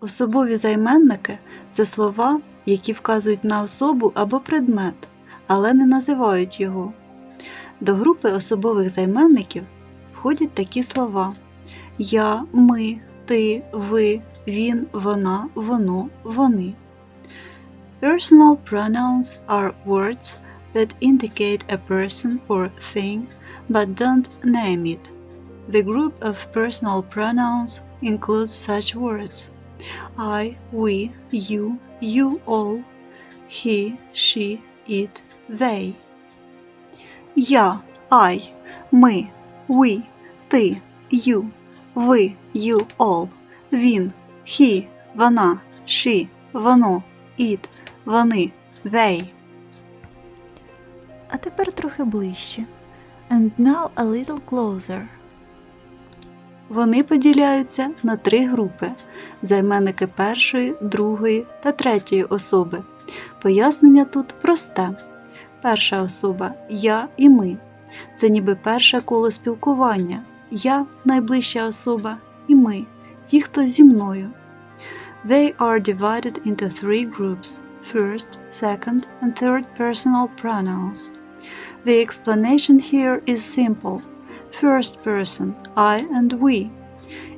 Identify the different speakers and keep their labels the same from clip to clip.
Speaker 1: Особові займенники це слова, які вказують на особу або предмет, але не називають його. До групи особових займенників входять такі слова: я, ми, ти, ви, він, вона, воно, вони. Personal pronouns are words that indicate a person or thing but don't name it. The group of personal pronouns includes such words I, we, you, you all, he, she, it, they. Я, I, ми, we, ти, you, ви, you all, він, he, вона, she, воно, it, вони, they. А тепер трохи ближче. And now a little closer. Вони поділяються на три групи: займенники першої, другої та третьої особи. Пояснення тут просте. Перша особа я і ми. Це ніби перше коло спілкування. Я найближча особа і ми, ті, хто зі мною. They are divided into three groups first, second, and third personal pronouns. The explanation here is simple. First person, I and we.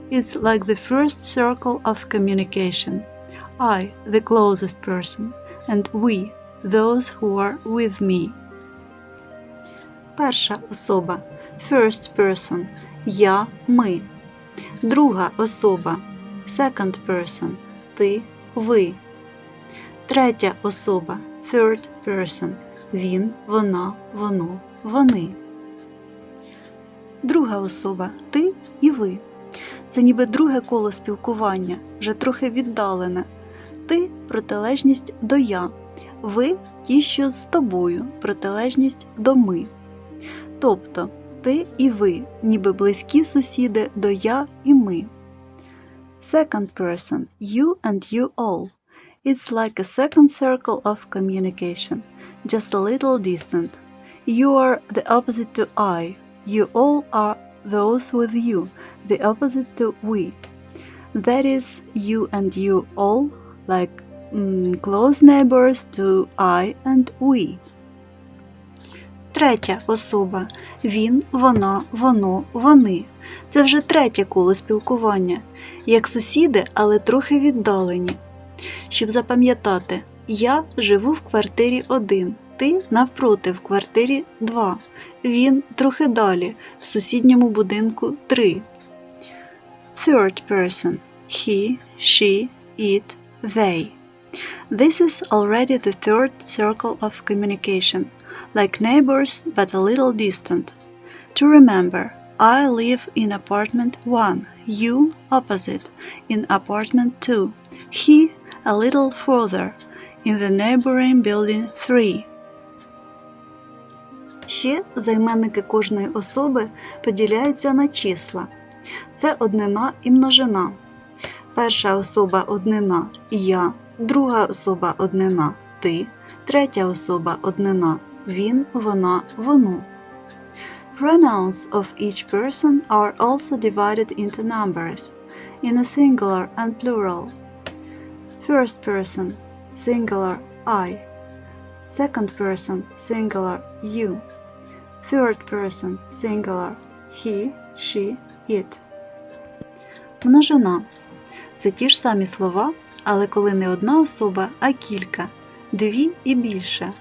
Speaker 1: It's like the first circle of communication. I, the closest person, and we, those who are with me. Перша особа first person я, ми. Друга особа second person ти, ви. Третя особа third person він, вона, воно, вони. Друга особа ти і ви. Це ніби друге коло спілкування, вже трохи віддалене. Ти протилежність до я, ви ті, що з тобою, протилежність до ми. Тобто ти і ви, ніби близькі сусіди до я і ми. Second person you and you all. It's like a second circle of communication, just a little distant. You are the opposite to I. You all are those with you, the opposite to we. That is, you and you all, like mm, close neighbors to I and we. Третя особа він, вона, воно, вони. Це вже третє коло спілкування, як сусіди, але трохи віддалені. Щоб запам'ятати, я живу в квартирі 1, ти навпроти в квартирі 2, він трохи далі, в сусідньому будинку 3. Third person he, she, it, they. This is already the third circle of communication, like neighbors but a little distant. To remember, I live in apartment 1, you opposite, in apartment 2, he a little further, in the neighboring building 3. Ще займенники кожної особи поділяються на числа. Це однина і множина. Перша особа однина я, друга особа однина ти, третя особа однина він, вона, воно. Pronouns of each person are also divided into numbers, in a singular and plural. First person, singular I. Second person, singular you. Third person, singular he, she, it. Множина це ті ж самі слова, але коли не одна особа, а кілька, дві і більше.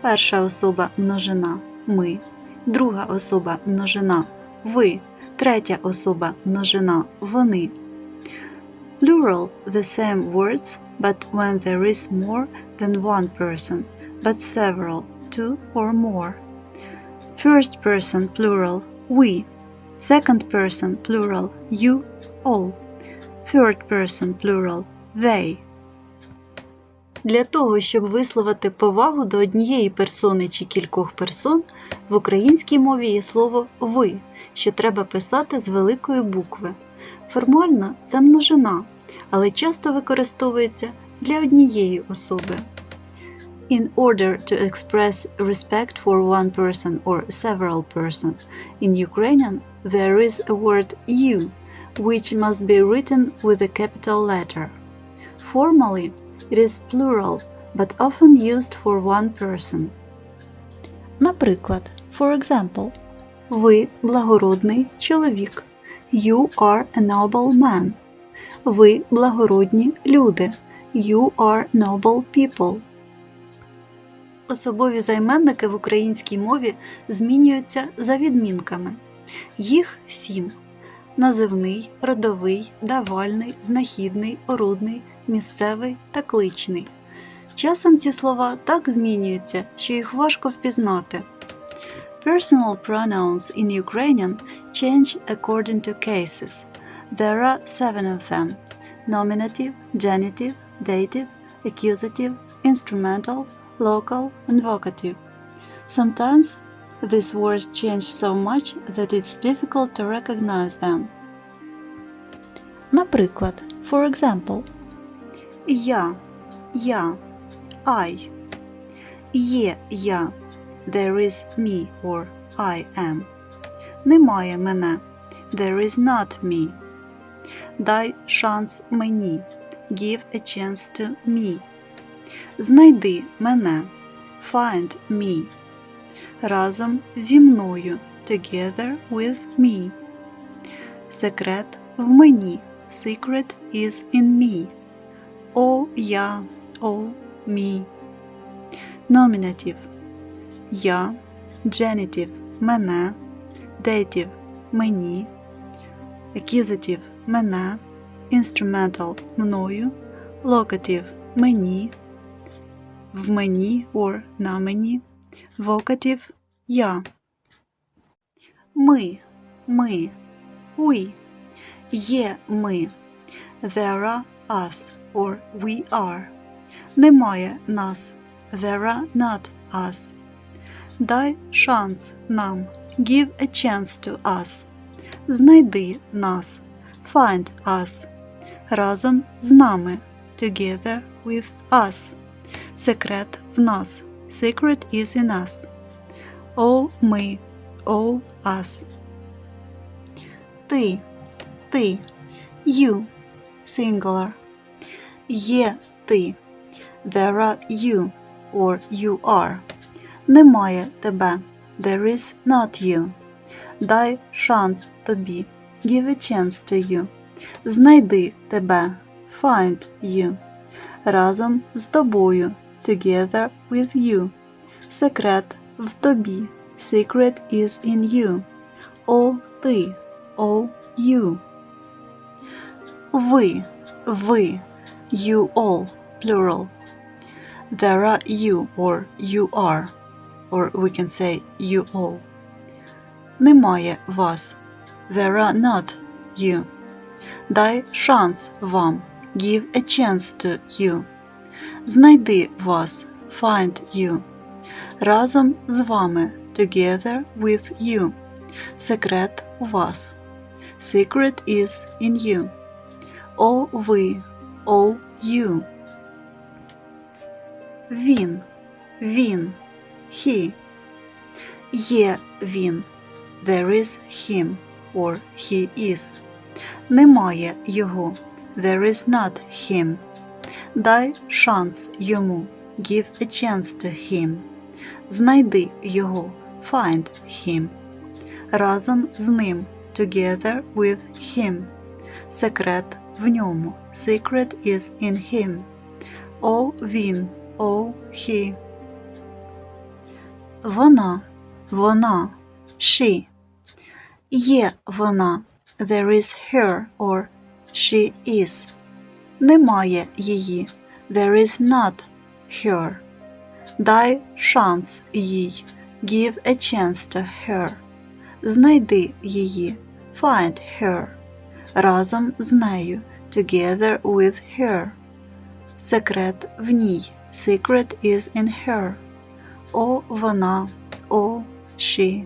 Speaker 1: Перша особа множина ми, друга особа множина ви, третя особа множина вони. Plural the same words, but when there is more than one person, but several, two or more. First person plural we, second person plural you, all. Third person plural they. Для того, щоб висловити повагу до однієї персони чи кількох персон, в українській мові є слово ви, що треба писати з великої букви. Формально це множина, але часто використовується для однієї особи. In order to express respect for one person or several persons, in Ukrainian there is a word you, which must be written with a capital letter. Formally, it is plural, but often used for one person. Наприклад, for example, ви благородний чоловік. You are a noble man. Ви благородні люди. You are noble people. Особові займенники в українській мові змінюються за відмінками. Їх сім: називний, родовий, давальний, знахідний, орудний, місцевий та кличний. Часом ці слова так змінюються, що їх важко впізнати. Personal pronouns in Ukrainian change according to cases. There are seven of them nominative, genitive, dative, accusative, instrumental, local, and vocative. Sometimes these words change so much that it's difficult to recognize them. Наприклад, for example, я, я, I. Є я, there is me or I am. Немає мене, there is not me. Дай шанс мені, give a chance to me. Знайди мене, find me. Разом зі мною, together with me. Секрет в мені, secret is in me. О, я, о, me. Nominative я, genitive мене, dative мені, accusative мене, instrumental мною, locative мені, в мені or на мені, vocative я. Ми, ми, we, є ми, there are us or we are. Немає нас, there are not us. Дай шанс нам. Give a chance to us. Знайди нас. Find us. Разом з нами. Together with us. Секрет в нас. Secret is in us. О ми. О us. Ти. Ти. You. Singular. Є ти. There are you or you are. Немає тебе. There is not you. Дай шанс тобі. Give a chance to you. Знайди тебе. Find you. Разом з тобою. Together with you. Секрет в тобі. Secret is in you. О ти. О you. Ви. Ви. You all. Plural. There are you or you are. Or we can say you all. Немає вас. There are not you. Дай шанс вам. Give a chance to you. Знайди вас. Find you. Разом з вами. Together with you. Секрет у вас. Secret is in you. О ви. О you. Він. Він. He. Є він. There is him or he is. Немає його. There is not him. Дай шанс йому. Give a chance to him. Знайди його. Find him. Разом з ним. Together with him. Секрет в ньому. Secret is in him. О він. О he. Вона, вона, she. Є вона. There is her or she is. Немає її. There is not her. Дай шанс їй. Give a chance to her. Знайди її. Find her. Разом з нею. Together with her. Секрет в ній. Secret is in her. О, вона, о, she.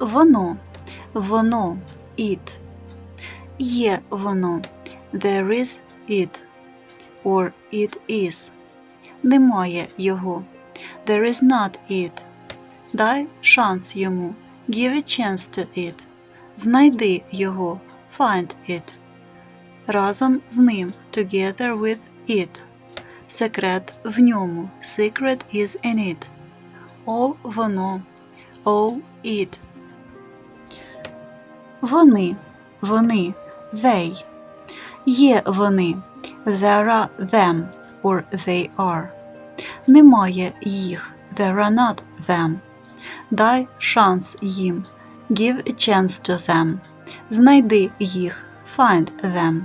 Speaker 1: Воно, воно, it. Є воно. There is it. Or it is. Немає його. There is not it. Дай шанс йому. Give a chance to it. Знайди його. Find it. разом з ним together with it. Секрет в ньому secret is in it. О воно oh it. Вони, вони, they. Є вони, there are them or they are. Немає їх, there are not them. Дай шанс їм, give a chance to them. Знайди їх, find them.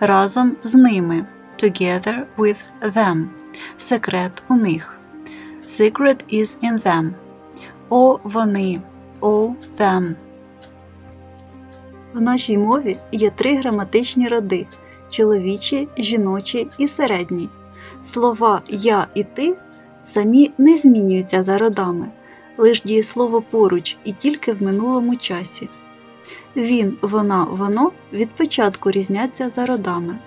Speaker 1: Разом з ними, together with them. Секрет у них. Secret is in them. О вони, о them. В нашій мові є три граматичні роди чоловічі, жіночі і середній. Слова я і ти самі не змінюються за родами, лиш дієслово поруч і тільки в минулому часі. Він, вона, воно від початку різняться за родами.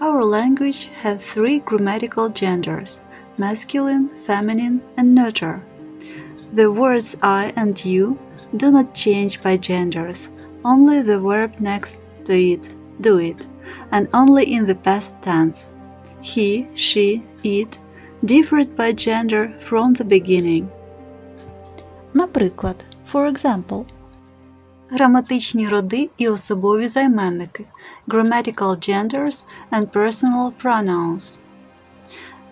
Speaker 1: Our language has three grammatical genders masculine, feminine, and neuter. The words I and you do not change by genders, only the verb next to it, do it, and only in the past tense. He, she, it differed by gender from the beginning. Наприклад, for example. Граматичні роди і особові займенники grammatical genders and personal pronouns.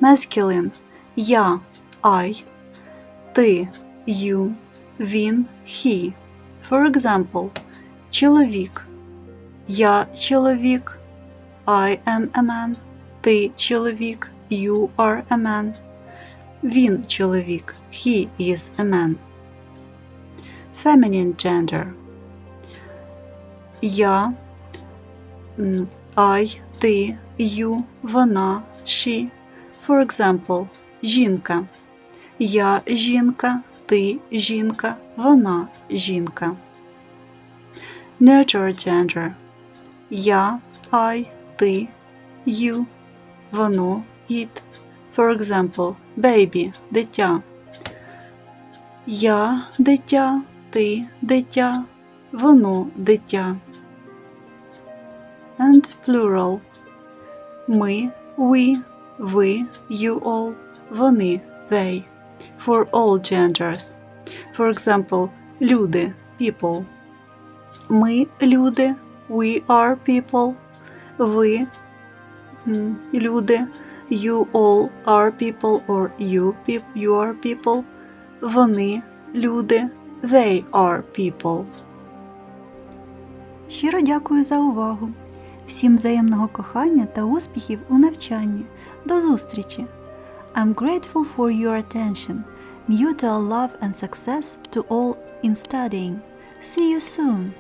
Speaker 1: Masculine – я, I, ти, you, він, he. For example, чоловік. Я чоловік. I am a man. Ти чоловік. You are a man. Він чоловік. He is a man. Feminine gender. Я, I, ти, you, вона, she. For example, жінка. Я жінка, ти жінка, вона жінка. Nurture gender. Я, I, ти, you, воно, it. For example, baby – дитя. Я дитя, ти дитя, воно дитя. And plural. Ми, we, ви, you all, вони, they. For all genders. For example, люди, people. Ми люди, we are people. Ви м, люди, you all are people or you, peop- you are people. Вони люди, they are people. Щиро дякую за увагу. Всім взаємного кохання та успіхів у навчанні. До зустрічі! I'm grateful for your attention. Mutual love and success to all in studying. See you soon!